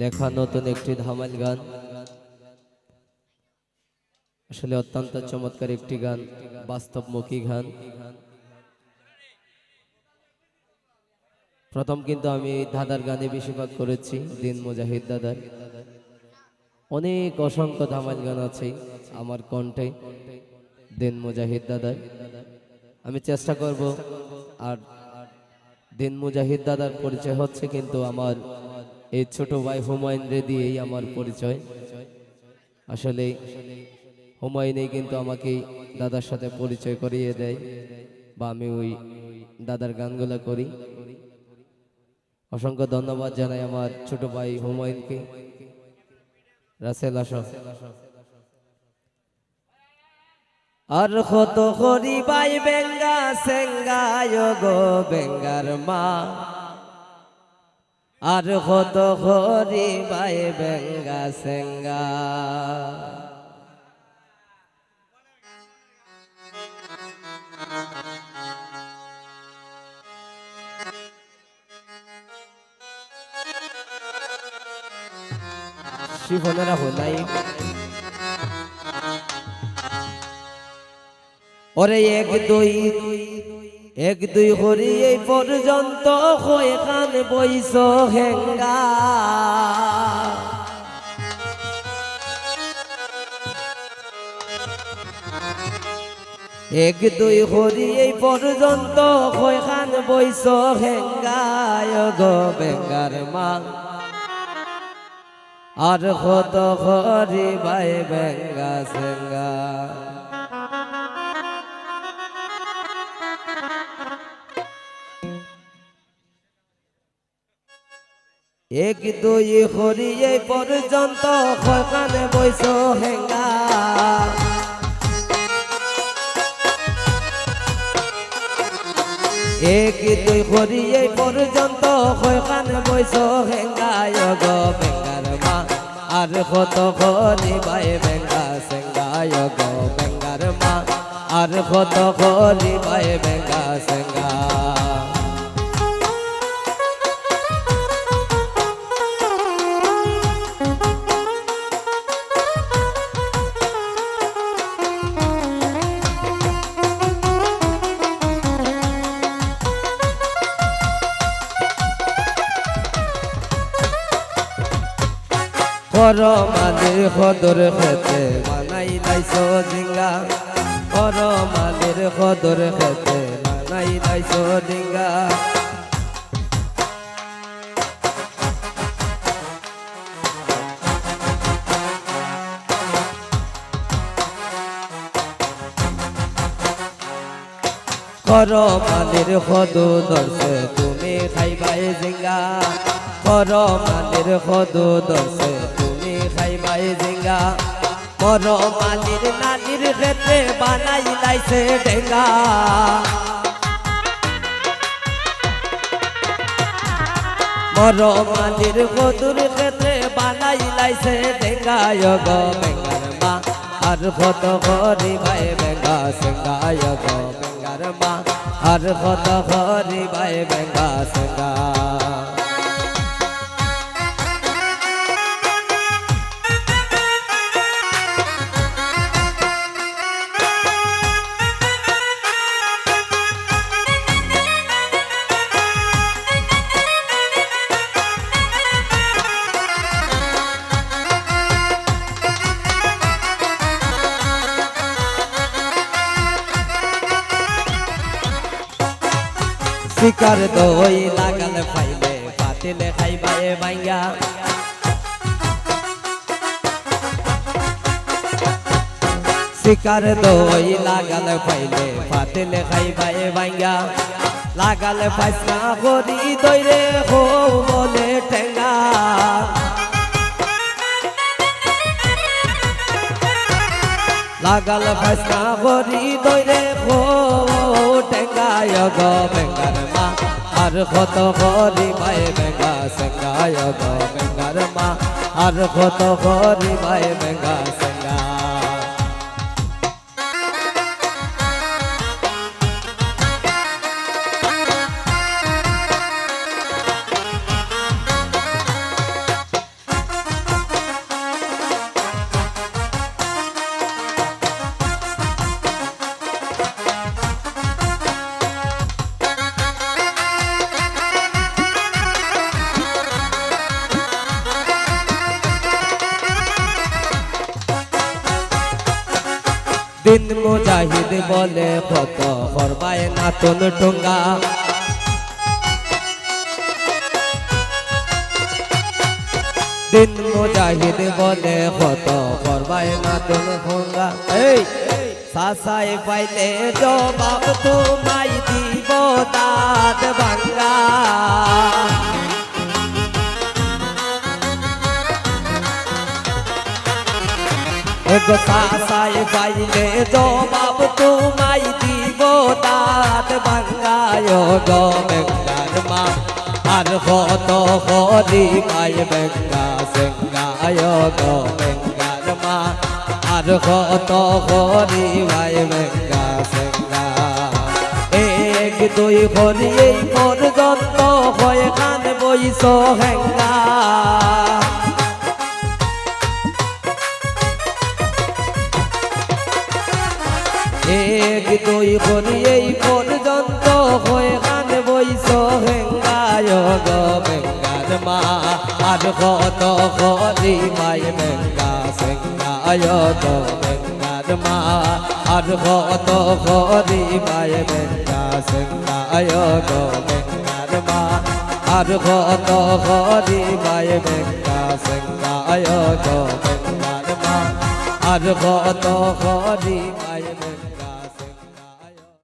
লেখা নতুন একটি ধামাল গান। আসলে অত্যন্ত চমৎকার একটি গান, বাস্তবমুখী গান। প্রথম কিন্তু আমি দাদার গানে বেশিরভাগ করেছি, দিন মুজাহিদ দাদার। অনেক অসংখ্য ধামাল গান আছে আমার কণ্ঠে, দিন মুজাহিদ দাদার। আমি চেষ্টা করব আর দিন মুজাহিদ দাদার পরিচয় হচ্ছে কিন্তু আমার এই ছোট ভাই হুমায়ুন রে দিয়েই আমার পরিচয়। আসলে হুমায়ুনই কিন্তু আমাকে দাদার সাথে পরিচয় করিয়ে দেয় বা আমি ওই দাদার গানগুলো করি। অসংখ্য ধন্যবাদ জানাই আমার ছোট ভাই হুমায়ুনকে। রাসেল আসো। আর কত করি বাই বেঙ্গা সেঙ্গায় গো বেঙ্গার মা। আর কত করি বাই বেঙ্গা, সেঙ্গা। শিফনেরা হলাই ওরে এক দুই এক দুই হরি এই পর্যন্ত হয়ে বইস হেঙ্গা। এক দুই হরি এই পর্যন্ত হয়ে কান বইস হেঙ্গায় গো বেঙ্গার মা আর কত হরি বাই বেঙ্গা সেঙ্গা। এক, দুই, হরি, এই পর্যন্ত কানে বৈশ হেঙ্গা। এক, দুই, হরি, এই পর্যন্ত কানে বৈশ হেঙ্গায় গো বেঙ্গার মা, আর কত হরি বাই বেঙ্গা সেঙ্গায় গো বেঙ্গার মা, আর কত হরি বাই বেঙ্গা সেঙ্গা। মালির সদর খেতে বানাই লাইছ ডিঙ্গা মালির সদর খেতে বানাই লাইছ ডিঙ্গা কর মালির দর্শে তুমি খাইবাই জিঙ্গা। কর মালির সদু দর্শে খাইবাই জিঙ্গা। কর মালির নানির ক্ষেত্রে বানাই লাইছে ডেঙ্গা। মর মালির সদুর ক্ষেত্রে বানাই লাইছে ডেঙ্গায় গো বেঙ্গার মা, আর কত করি ভাই বেঙ্গা সেঙ্গায় গো বেঙ্গার মা, আর কত করি ভাই বেঙ্গা সেঙ্গা। শিকার দই লাগাল ফাইলে পাতিলে খাইবাই বাইঙ্গা শিকার দই লাগাল ফাইলে পাতিলে খাইবাই বাইঙ্গা লাগাল পাইসা করি দইরে হো বলে টেঙ্গা লাগাল ভাষা বরি দৈরে হো টেঙ্গায় গো বেঙ্গার মা। আর কত করি ভাই বেঙ্গা সেঙ্গায় গো মা। আর কত করি ভাই বেঙ্গা দিন মুজাহিদ বলে কত করবায় নাতন টুঙ্গা দিন মুজাহিদ বলে কত করবায় নাতন টুঙ্গা এই সাসাই পাইলে জবাব তোমাই দিব দাঁত ভাঙ্গা। এগো সাসাই পাইলে জবাব তোমাই দিব দাঁত ভাঙ্গায় গো বেঙ্গার মা আর কত হরি মাই বেঙ্গা, সেঙ্গায় গো বেঙ্গার মা আর কত হরি মাই বেঙ্গা, সেঙ্গা। এক, দুই, হরি, এই পর্যন্ত হয়ে খান বইস হেঙ্গা। বেঙ্গার মা আর কত হরি মাই বেঙ্গা সেঙ্গায় গো বেঙ্গার মা আর কত হরি মাই বেঙ্গা সেঙ্গায় গো বেঙ্গার মা আর কত হরি মাই বেঙ্গা সেঙ্গায় গো বেঙ্গার মা আর কত হরি মাই